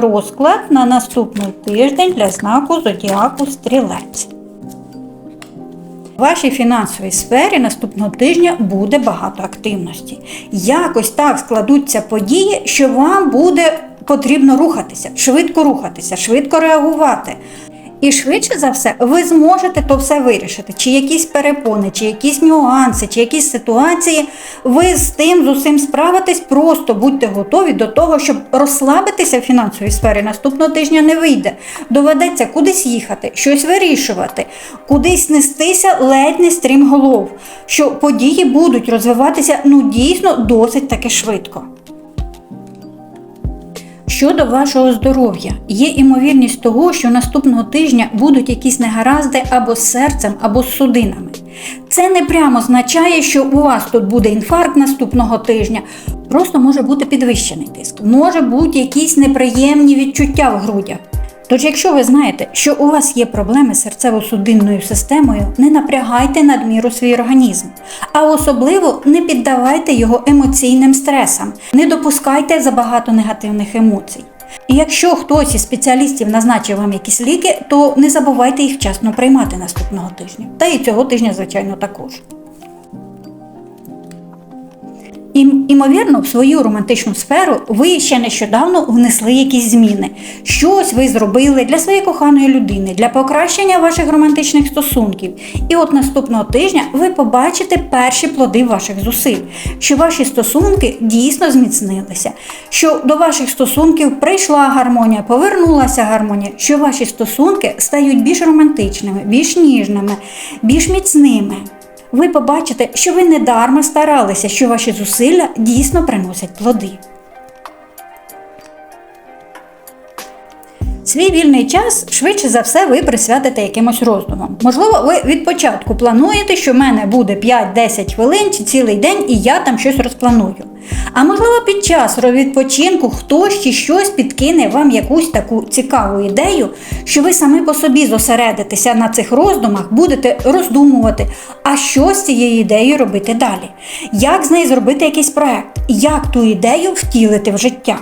розклад на наступний тиждень для знаку Зодіаку Стрілець. У вашій фінансовій сфері наступного тижня буде багато активності. Якось так складуться події, що вам буде потрібно рухатися, швидко рухатися, швидко реагувати. І швидше за все ви зможете то все вирішити. Чи якісь перепони, чи якісь нюанси, чи якісь ситуації, ви з тим з усім справитесь, просто будьте готові до того, щоб розслабитися в фінансовій сфері наступного тижня не вийде. Доведеться кудись їхати, щось вирішувати, кудись нестися ледь не стрім голов, що події будуть розвиватися ну дійсно досить таки швидко. Щодо вашого здоров'я, є імовірність того, що наступного тижня будуть якісь негаразди або з серцем, або з судинами. Це не прямо означає, що у вас тут буде інфаркт наступного тижня. Просто може бути підвищений тиск, може бути якісь неприємні відчуття в грудях. Тож, якщо ви знаєте, що у вас є проблеми з серцево-судинною системою, не напрягайте надміру свій організм, а особливо не піддавайте його емоційним стресам, не допускайте забагато негативних емоцій. І якщо хтось із спеціалістів назначив вам якісь ліки, то не забувайте їх вчасно приймати наступного тижня. Та і цього тижня, звичайно, також. Ім, імовірно, в свою романтичну сферу ви ще нещодавно внесли якісь зміни. Щось ви зробили для своєї коханої людини, для покращення ваших романтичних стосунків. І от наступного тижня ви побачите перші плоди ваших зусиль, що ваші стосунки дійсно зміцнилися, що до ваших стосунків прийшла гармонія, повернулася гармонія, що ваші стосунки стають більш романтичними, більш ніжними, більш міцними ви побачите, що ви недарма старалися, що ваші зусилля дійсно приносять плоди. Свій вільний час швидше за все ви присвятите якимось роздумам. Можливо, ви від початку плануєте, що в мене буде 5-10 хвилин чи цілий день, і я там щось розпланую. А можливо, під час відпочинку хтось чи щось підкине вам якусь таку цікаву ідею, що ви самі по собі зосередитеся на цих роздумах, будете роздумувати, а що з цією ідеєю робити далі. Як з нею зробити якийсь проект, як ту ідею втілити в життя.